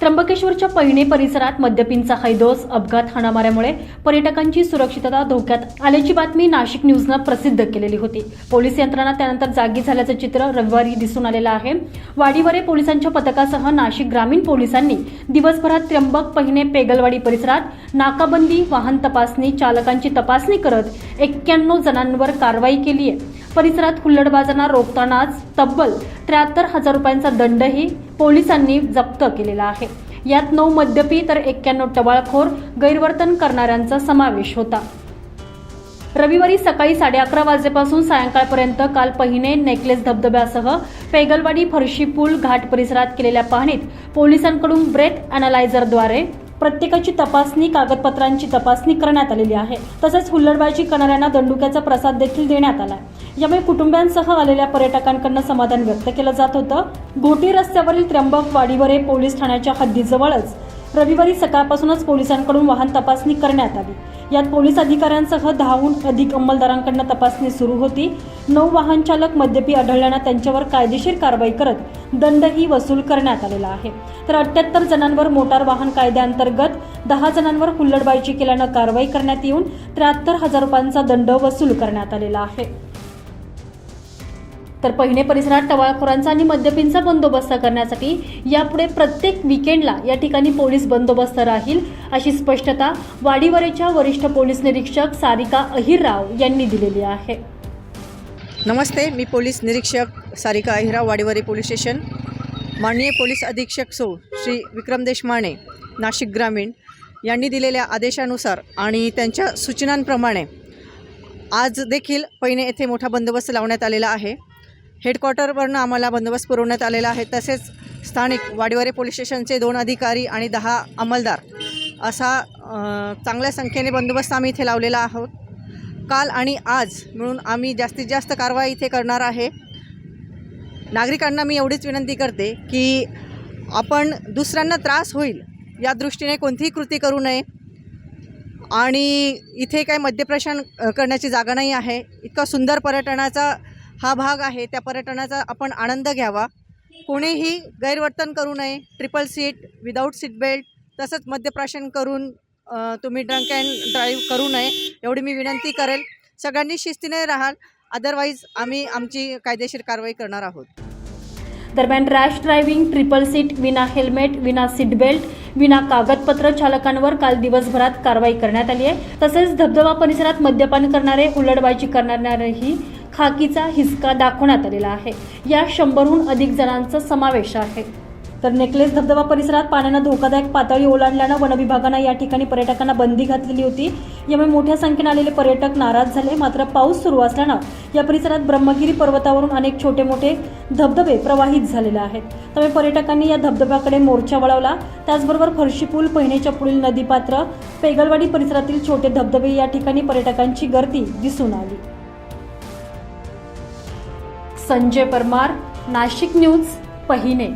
त्र्यंबकेश्वरच्या पैणे परिसरात मद्यपींचा हैदोस अपघात हाणामाऱ्यामुळे पर्यटकांची सुरक्षितता धोक्यात आल्याची बातमी नाशिक न्यूजनं प्रसिद्ध केलेली होती. पोलीस यंत्रणा त्यानंतर जागी झाल्याचं चित्र रविवारी दिसून आलेलं आहे. वाडीवरे पोलिसांच्या पथकासह नाशिक ग्रामीण पोलिसांनी दिवसभरात त्र्यंबक पहिने पेगलवाडी परिसरात नाकाबंदी वाहन तपासणी चालकांची तपासणी करत एक्क्याण्णव जणांवर कारवाई केली आहे परिसरात हुल्लडबाजांना रोखतानाच तब्बल त्र्याहत्तर हजार रुपयांचा दंडही पोलिसांनी जप्त केलेला आहे. यात नऊ मद्यपी तर एक्क्याण्णव टबाळखोर गैरवर्तन करणाऱ्यांचा समावेश होता. रविवारी सकाळी साडे अकरा वाजेपासून सायंकाळपर्यंत काल पहिने नेकलेस धबधब्यासह पेगलवाडी फरशी पूल घाट परिसरात केलेल्या पाहणीत पोलिसांकडून ब्रेथ अनालायझरद्वारे प्रत्येकाची तपासणी कागदपत्रांची तपासणी करण्यात आलेली आहे. तसेच हुल्लडबाजी करणाऱ्यांना दंडुक्याचा प्रसाद देखील देण्यात आला यामुळे कुटुंबियांसह आलेल्या पर्यटकांकडनं समाधान व्यक्त केलं जात होतं. घोटी रस्त्यावरील त्र्यंबक वाडीवर पोलीस ठाण्याच्या हद्दीजवळच रविवारी सकाळपासूनच पोलिसांकडून वाहन तपासणी करण्यात आली. यात पोलीस अधिकाऱ्यांसह दहाहून अधिक अंमलदारांकडनं तपासणी सुरू होती. नऊ वाहन चालक मद्यपी आढळल्यानं त्यांच्यावर कायदेशीर कारवाई करत दंडही वसूल करण्यात आलेला आहे. तर अठ्याहत्तर जणांवर मोटार वाहन कायद्याअंतर्गत दहा जणांवर हुल्लडबाजी केल्यानं कारवाई करण्यात येऊन त्र्याहत्तर हजार रुपयांचा दंड वसूल करण्यात आलेला आहे. तर पहिने परिसरात टवाळखोरांचा आणि मद्यपींचा बंदोबस्त करण्यासाठी यापुढे प्रत्येक विकेंडला या ठिकाणी पोलीस बंदोबस्त राहील अशी स्पष्टता वाडीवरेच्या वरिष्ठ पोलीस निरीक्षक सारिका अहिरराव यांनी दिलेली आहे. नमस्ते मी पोलीस निरीक्षक सारिका अहिराव वाडीवरे पोलीस स्टेशन. माननीय पोलीस अधीक्षक सौ श्री विक्रम देशमाने नाशिक ग्रामीण यांनी दिलेल्या आदेशानुसार आणि त्यांच्या सूचनांप्रमाणे आज देखील पैने येथे मोठा बंदोबस्त लावण्यात आलेला आहे. हेडक्वार्टरवरनं आम्हाला बंदोबस्त पुरवण्यात आलेला आहे. तसेच स्थानिक वाडीवारे पोलीस स्टेशनचे दोन अधिकारी आणि दहा अंमलदार असा चांगल्या संख्येने बंदोबस्त आम्ही इथे लावलेला आहोत. काल आणि आज मिळून आम्ही जास्तीत जास्त कारवाई इथे करणार आहे. नागरिकांना मी एवढीच विनंती करते की आपण दुसऱ्यांना त्रास होईल या दृष्टीने कोणतीही कृती करू नये. आणि इथे काही मद्यप्राशन करण्याची जागा नाही आहे. इतका सुंदर पर्यटनाचा हा भाग आहे. त्या पर्यटनाचा आपण आनंद घ्यावा. कोणीही गैरवर्तन करू नये. Triple seat without seat belt तसंच मद्यप्राशन करून तुम्ही ड्रंक अँड ड्राईव्ह करू नये. एवढी मी विनंती करेल. सगळ्यांनी शिस्तीने राहाल. अदरवाईज आम्ही आमची कायदेशीर कारवाई करणार आहोत. दरम्यान रॅश ड्रायव्हिंग ट्रिपल सीट विना हेल्मेट विना सीट बेल्ट विना कागदपत्र चालकांवर काल दिवसभरात कारवाई करण्यात आली आहे. तसेच धबधबा परिसरात मद्यपान करणारे हुल्लडबाजी करणाऱ्याही खाकीचा हिसका दाखवण्यात आलेला आहे. या शंभरहून अधिक जणांचा समावेश आहे. तर नेकलेस धबधबा परिसरात पाण्यानं धोकादायक पातळी ओलांडल्यानं वनविभागानं या ठिकाणी पर्यटकांना बंदी घातलेली होती. यामुळे मोठ्या संख्येनं आलेले पर्यटक नाराज झाले. मात्र पाऊस सुरू असल्यानं या परिसरात ब्रह्मगिरी पर्वतावरून अनेक छोटे मोठे धबधबे प्रवाहित झालेले आहेत. त्यामुळे पर्यटकांनी या धबधब्याकडे मोर्चा वळवला. त्याचबरोबर फरशी पूल पहिनेच्या पुढील नदीपात्र पेगलवाडी परिसरातील छोटे धबधबे या ठिकाणी पर्यटकांची गर्दी दिसून आली. संजय परमार नाशिक न्यूज पहिने